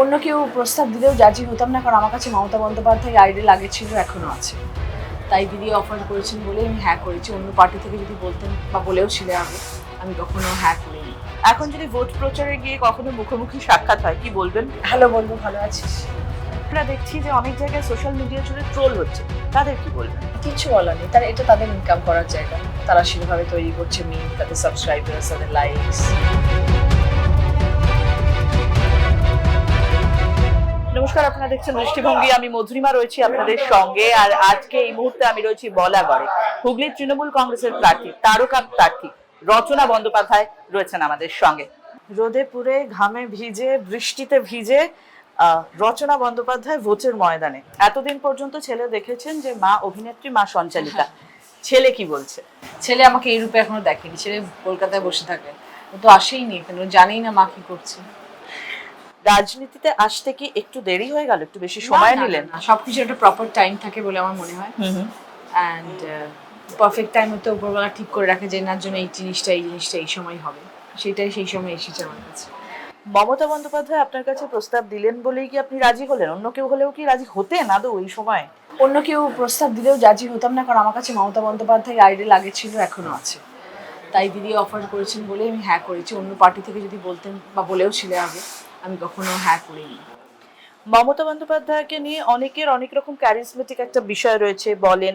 অন্য কেউ প্রস্তাব দিলেও রাজি হতাম না কারণ আমার কাছে মমতা বন্দ্যোপাধ্যায় আইডিয়াল আগে ছিল এখনও আছে। তাই দিদি অফার করেছেন বলে আমি হ্যাঁ করেছি। অন্য পার্টি থেকে যদি বলতেন বা বলেও ছিল আগে আমি কখনো হ্যাঁ করিনি। এখন যদি ভোট প্রচারে গিয়ে কখনো মুখোমুখি সাক্ষাৎ হয় কি বলবেন? হ্যালো বলব ভালো আছিস? আমরা দেখছি যে অনেক জায়গায় সোশ্যাল মিডিয়া জুড়ে ট্রোল হচ্ছে। তাদের কি বলবেন? কিছু বলার নেই তারা এটা তাদের ইনকাম করার জায়গা। তারা সেভাবে তৈরি করছে মিম তাদের সাবস্ক্রাইবার্স তাদের লাইকস নমস্কার আপনারা দেখছেন দৃষ্টিভঙ্গি। আমি মধুরিমা রয়েছি আপনাদের সঙ্গে আর আজকে এই মুহূর্তে আমি রয়েছি বলাগড়ে। হুগলির তৃণমূল কংগ্রেসের প্রার্থী তারকা প্রার্থী রচনা বন্দ্যোপাধ্যায় রয়েছেন আমাদের সঙ্গে। রোদে পুড়ে ঘামে ভিজে বৃষ্টিতে ভিজে আহ, রচনা বন্দ্যোপাধ্যায় ভোটের ময়দানে। এতদিন পর্যন্ত ছেলে দেখেছেন যে মা অভিনেত্রী মা সঞ্চালিকা। ছেলে কি বলছে? ছেলে আমাকে এই রূপে এখনও দেখেনি। ছেলে কলকাতায় বসে থাকে। ও তো আসেই নি কেন জানেই না মা কি করছে। রাজনীতিতে আসতে কি একটু দেরি হয়ে গেল? একটু বেশি সময় না, না, নিলেন? না, সবকিছু একটা প্রপার টাইম থাকে বলে আমার মনে হয়। অ্যান্ড পারফেক্ট টাইম হতে উপরবেলা ঠিক করে রাখে যে এনার জন্য এই জিনিসটা এই জিনিসটা এই সময় হবে। সেটাই সেই সময় এসেছে আমার কাছে। মমতা বন্দ্যোপাধ্যায় আপনার কাছে প্রস্তাব দিলেন বলেই কি আপনি রাজি হলেন? অন্য কেউ হলেও কি রাজি হতেন আদৌ ওই সময়? অন্য কেউ প্রস্তাব দিলেও রাজি হতাম না কারণ আমার কাছে মমতা বন্দ্যোপাধ্যায় আইডিয়াল আগে ছিল এখনও আছে। তাই দিদি অফার করেছেন বলে আমি হ্যাঁ করেছি। অন্য পার্টি থেকে যদি বলতেন বা বলেও ছিল আগে। আমি কখনো হ্যাঁ করিনি। মমতা বন্দ্যোপাধ্যায়কে নিয়ে অনেকের অনেক রকম ক্যারিসমেটিক একটা বিষয় রয়েছে বলেন।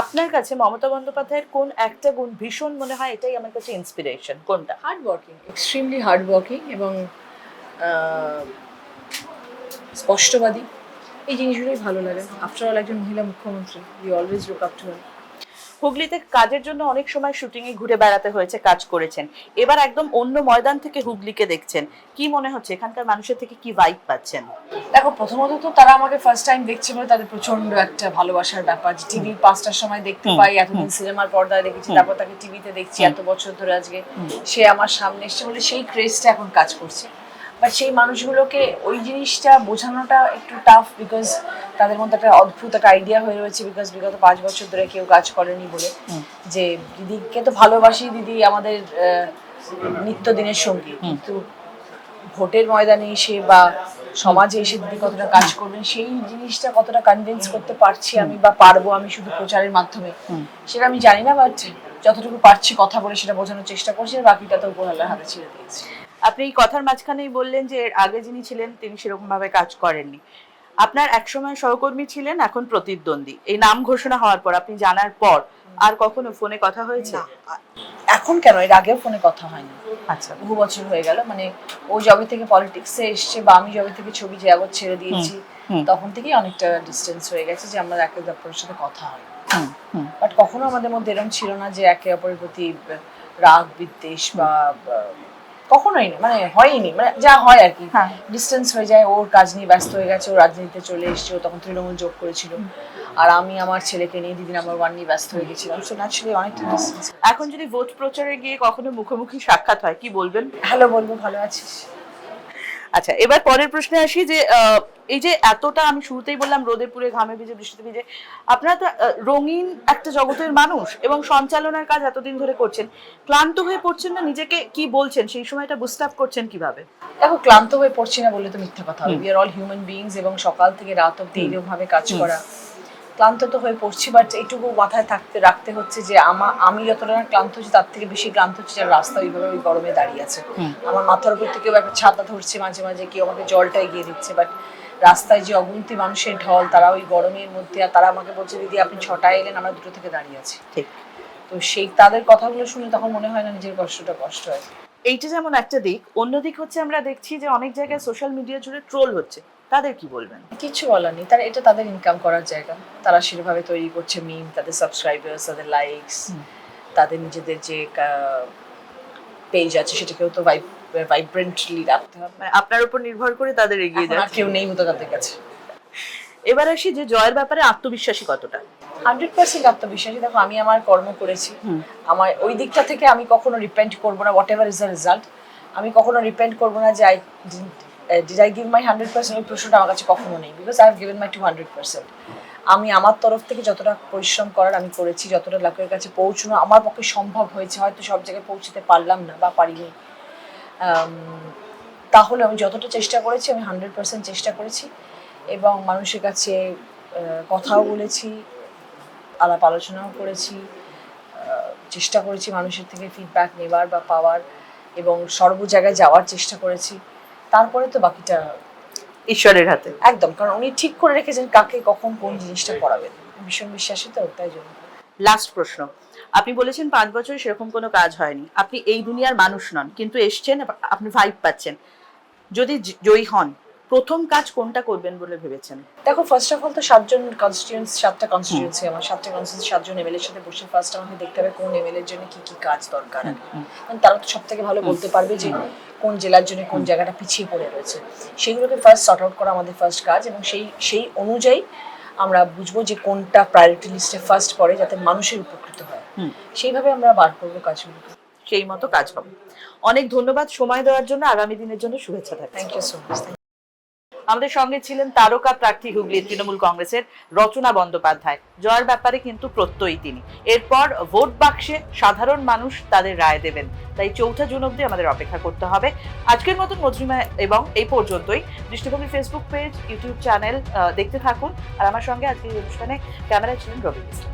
আপনার কাছে মমতা বন্দ্যোপাধ্যায়ের কোন একটা গুণ ভীষণ মনে হয়? এটাই আমার কাছে ইন্সপিরেশন কোনটা? Hard working extremely hard working এবং স্পষ্টবাদী। এই জিনিসগুলোই ভালো লাগে। আফটার অল একজন মহিলা মুখ্যমন্ত্রী you always look up to হুগলিতে কাজের জন্য অনেক সময় শুটিং এ ঘুরে বেড়াতে হয়েছে কাজ করেছেন। এবার একদম অন্য ময়দান থেকে হুগলিকে দেখছেন। কি মনে হচ্ছে এখানকার মানুষের থেকে কি ভাইব পাচ্ছেন? দেখো প্রথমত তো তারা আমাকে ফার্স্ট টাইম দেখছে বলে তাদের প্রচণ্ড একটা ভালোবাসার ব্যাপার। যে টিভি পাঁচটার সময় দেখতে পাই এতদিন সিনেমার পর্দায় দেখেছি তারপর তাকে টিভিতে দেখছি এত বছর ধরে আজকে সে আমার সামনে এসছে বলে সেই ক্রেজটা এখন কাজ করছে। বাট সেই মানুষগুলোকে ওই জিনিসটা বোঝানোটা একটু টাফ বিকজ তাদের মধ্যে একটা অদ্ভুত একটা আইডিয়া হয়ে রয়েছে বিকজ বিগত পাঁচ বছর ধরে কেউ কাজ করেনি বলে। যে দিদিকে তো ভালোবাসি দিদি আমাদের নিত্যদিনের সঙ্গী। কিন্তু ভোটের ময়দানে এসে বা সমাজে এসে দিদি কতটা কাজ করবেন সেই জিনিসটা কতটা কনভিন্স করতে পারছি আমি বা পারব আমি শুধু প্রচারের মাধ্যমে সেটা আমি জানি না বাট যতটুকু পারছি কথা বলে সেটা বোঝানোর চেষ্টা করছি আর বাকিটা তো উপরওয়ালার হাতে ছেড়ে দিয়েছি। আপনি এই কথার মাঝখানেই বললেন যে এর আগে যিনি ছিলেন তিনি সেরকম ভাবে কাজ করেননি। আপনার একসময় সহকর্মী ছিলেন এখন প্রতিদ্বন্দ্বী। এই নাম ঘোষণা হওয়ার পর আপনি জানার পর আর কখনো ফোনে কথা হয়েছে? এখন কেন? এর আগেও ফোনে কথা হয়নি। আচ্ছা। বহু বছর হয়ে গেল মানে ও জবে থেকে পলিটিক্সে এসছে বা আমি জবে থেকে ছবি জগৎ ছেড়ে দিয়েছি তখন থেকেই অনেকটা ডিস্টেন্স হয়ে গেছে যে আমরা একে অপরের সাথে কথা হয়। বাট কখনো আমাদের মধ্যে এরকম ছিল না যে একে অপরের প্রতি রাগ বিদ্বেষ বা কখনোই না মানে হয়নি মানে যা হয় আর কি। হ্যাঁ। ডিস্টেন্স হয়ে যায় ওর কাজ নিয়ে ব্যস্ত হয়ে গেছে ও রাজনীতিতে চলে এসছে ও তখন তৃণমূল যোগ করেছিল। আর আমি আমার ছেলেকে নিয়ে দিদি নাম্বার ওয়ান নিয়ে ব্যস্ত হয়ে গেছিলাম। সো ন্যাচুরালি অনেকটা ডিস্টেন্স এখন যদি ভোট প্রচারে গিয়ে কখনো মুখোমুখি সাক্ষাৎ হয় কি বলবেন? হ্যালো বলব ভালো আছিস। আচ্ছা এবার পরের প্রশ্নে আসি যে এই যে এতটা আমি শুরুতেই বললাম রোদে পুড়ে ঘামে ভিজে বৃষ্টিতে ভিজে আপনারা তো রঙিন একটা জগতের মানুষ এবং সঞ্চালনার কাজ এতদিন ধরে করছেন ক্লান্ত হয়ে পড়ছেন না? নিজেকে কি বলছেন? সেই সময়টা বুস্ট আপ করছেন কীভাবে? দেখো ক্লান্ত হয়ে পড়ছি না বলে তো মিথ্যা কথা। We are all human beings এবং সকাল থেকে রাত অব্দি। এরকম ভাবে কাজ করা ক্লান্ত তো হয়ে পড়ছি বাট এইটুকু মাথায় থাকতে রাখতে হচ্ছে যে আমা আমি যতটা ক্লান্ত হচ্ছি তার থেকে বেশি ক্লান্ত হচ্ছে যারা রাস্তা ওইভাবে ওই গরমে দাঁড়িয়ে আছে। আমার মাথার উপর থেকে একটা ছাতা ধরছে মাঝে মাঝে কেউ আমাকে জলটা এগিয়ে দিচ্ছে বাট রাস্তায় যে অগুন্তি মানুষের ঢল তারা ওই গরমের মধ্যে আর তারা আমাকে বলছে দিদি আপনি ছটায় এলেন আমরা দুটো থেকে দাঁড়িয়ে আছি। ঠিক। তো সেই তাদের কথাগুলো শুনে তখন মনে হয় না নিজের কষ্টটা কষ্ট হয়। এইটা যেমন একটা দিক অন্য দিক হচ্ছে আমরা দেখছি যে অনেক জায়গায় সোশ্যাল মিডিয়া জুড়ে ট্রোল হচ্ছে। তাদের কি বলবেন? কিছু বলার নেই। তারা এটা তাদের ইনকাম করার জায়গা। তারা সেভাবে তৈরি করছে মিম তাদের সাবস্ক্রাইবার্স তাদের লাইকস তাদের নিজেদের যে পেজ আছে সেটাকেও তো ভাইব্রেন্টলি রাখতে হবে। মানে আপনার উপর নির্ভর করে তাদের এগিয়ে যাচ্ছে। কেউ নেই মতো তাদের কাছে। এবার আসি যে জয়ের ব্যাপারে আত্মবিশ্বাসী কতটা? হান্ড্রেড পার্সেন্ট আত্মবিশ্বাসী। দেখো আমি আমার কর্ম করেছি। আমার ওই দিকটা থেকে আমি কখনো রিপেন্ট করব না whatever is the result আমি কখনো রিপেন্ট করব না যে I did I give my hundred percent ওই প্রশ্নটা আমার কাছে কখনো নেই? Because I have given my two hundred percent আমি আমার তরফ থেকে যতটা পরিশ্রম করার আমি করেছি, যতটা লোকের কাছে পৌঁছানো আমার পক্ষে সম্ভব হয়েছে, হয়তো সব জায়গায় পৌঁছতে পারলাম না বা পারিনি। তাহলে আমি যতটা চেষ্টা করেছি, আমি হান্ড্রেড পার্সেন্ট চেষ্টা করেছি এবং মানুষের কাছে কথাও বলেছি, আলাপ আলোচনাও করেছি চেষ্টা করেছি মানুষের থেকে ফিডব্যাক নেবার বা পাওয়ার এবং সর্ব জায়গায় যাওয়ার চেষ্টা করেছি। তারপরে তো বাকিটা ঈশ্বরের হাতে। একদম কারণ উনি ঠিক করে রেখেছেন কাকে কখন কোন জিনিসটা করাবেন। ভীষণ বিশ্বাসী তো তাই জন্য। লাস্ট প্রশ্ন। আপনি বলেছেন পাঁচ বছর সেরকম কোনো কাজ হয়নি। আপনি এই দুনিয়ার মানুষ নন কিন্তু এসছেন আপনি ভাইব পাচ্ছেন। যদি জয়ী হন প্রথম কাজ কোনটা করবেন বলে ভেবেছেন? দেখো ফার্স্ট অফ অল তো সাতজন কনস্টিটিউন্স সাতটা কনস্টিটিউন্সি আমার সাতটা কনস্টিটিউন্সি সাতজন এমএলএর সাথে বসে ফার্স্ট আমাকে দেখতে হবে কোন এমএলএর জন্য কি কি কাজ দরকার। কারণ তারা তো সব থেকে ভালো বলতে পারবে যে কোন জেলার জন্য কোন জায়গাটা পিছিয়ে পড়ে রয়েছে। সেগুলোকে ফার্স্ট সর্ট আউট করা আমাদের ফার্স্ট কাজ এবং সেই সেই অনুযায়ী আমরা বুঝব যে কোনটা প্রায়োরিটি লিস্টে ফার্স্ট পড়ে যাতে মানুষের উপকৃত হয়। সেইভাবে আমরা বার করব কাজগুলো। সেই মতো কাজ হবে অনেক ধন্যবাদ সময় দেওয়ার জন্য। আগামী দিনের জন্য শুভেচ্ছা থাকছে। থ্যাংক ইউ সো মাচ আমাদের সঙ্গে ছিলেন তারকা প্রার্থী হুগলির তৃণমূল কংগ্রেসের রচনা বন্দ্যোপাধ্যায়। জয়ের ব্যাপারে কিন্তু প্রত্যয়ী তিনি। এরপর ভোট বাক্সে সাধারণ মানুষ তাদের রায় দেবেন। তাই চৌঠা জুন অব্দি আমাদের অপেক্ষা করতে হবে। আজকের মতন মজরিমা এবং এই পর্যন্তই। দৃষ্টিভঙ্গি ফেসবুক পেজ ইউটিউব চ্যানেল দেখতে থাকুন। আর আমার সঙ্গে আজকের অনুষ্ঠানে ক্যামেরায় ছিলেন রবি মিশ্র।